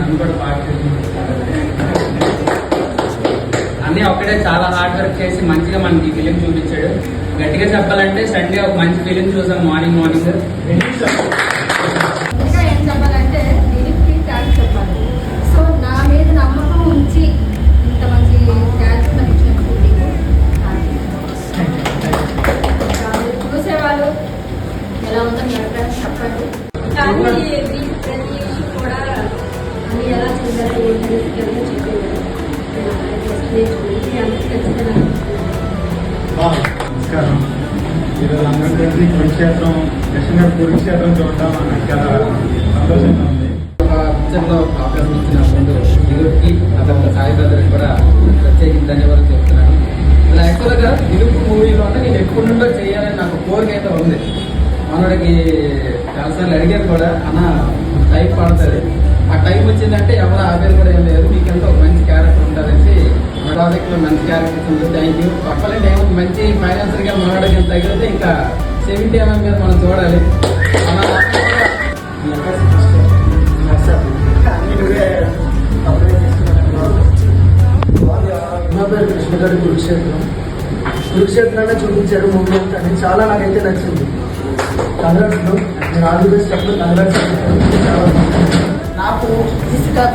నన్ను కూడా పాటు అన్నీ ఒక్కడే చాలా హార్డ్ వర్క్ చేసి మంచిగా మనకి ఈ ఫిలిం చూపించాడు. గట్టిగా చెప్పాలంటే సండే ఒక మంచి ఫిలిం చూసాం మార్నింగ్ మార్నింగ్ ఇంకా ఏం చెప్పాలంటే దీనికి థ్యాంక్స్ నమస్కారం. ఈరోజు అందరూ కలిసి కురుక్షేత్రం కృష్ణ కురుక్షేత్రం చూడటం నాకు చాలా సంతోషంగా ఉంది. పిక్చర్లో అవకాశం ఇచ్చిన ముందు దిలుపుకి అతను సాయి బ్రదర్కి కూడా ప్రత్యేకించి ధన్యవాదాలు చెప్తున్నాను. ఇలా యాక్చువల్గా దిలుపు మూవీలో అంటే నేను ఎప్పటి నుండో చేయాలని నాకు కోరిక అయితే ఉంది. మనోడికి చాలాసార్లు అడిగారు కూడా అన్న టైం పడుతుంది ఆ టైం వచ్చిందంటే ఎవరు ఆపేది కూడా ఏం లేదు. మీకంతా ఒక మంచి క్యారెక్టర్ ప్రాజెక్ట్లో మంచి క్యారెక్టర్స్ ఉంది. థ్యాంక్ యూ చెప్పాలంటే ఏముంది మంచి ఫైనాన్సర్గా మనోడికి తగిలితే ఇంకా సెవెంటీ ఎంఎం మీద మనం చూడాలి. మన నా పేరు కృష్ణ గారి కురుక్షేత్రం. కురుక్షేత్రాన్ని చూపించాడు మూవీ కానీ చాలా నాకైతే నచ్చింది. కంగ్రాట్స్ నేను బెస్ట్ చెప్పి కంగ్రాట్స్ నాకు ఫిజికల్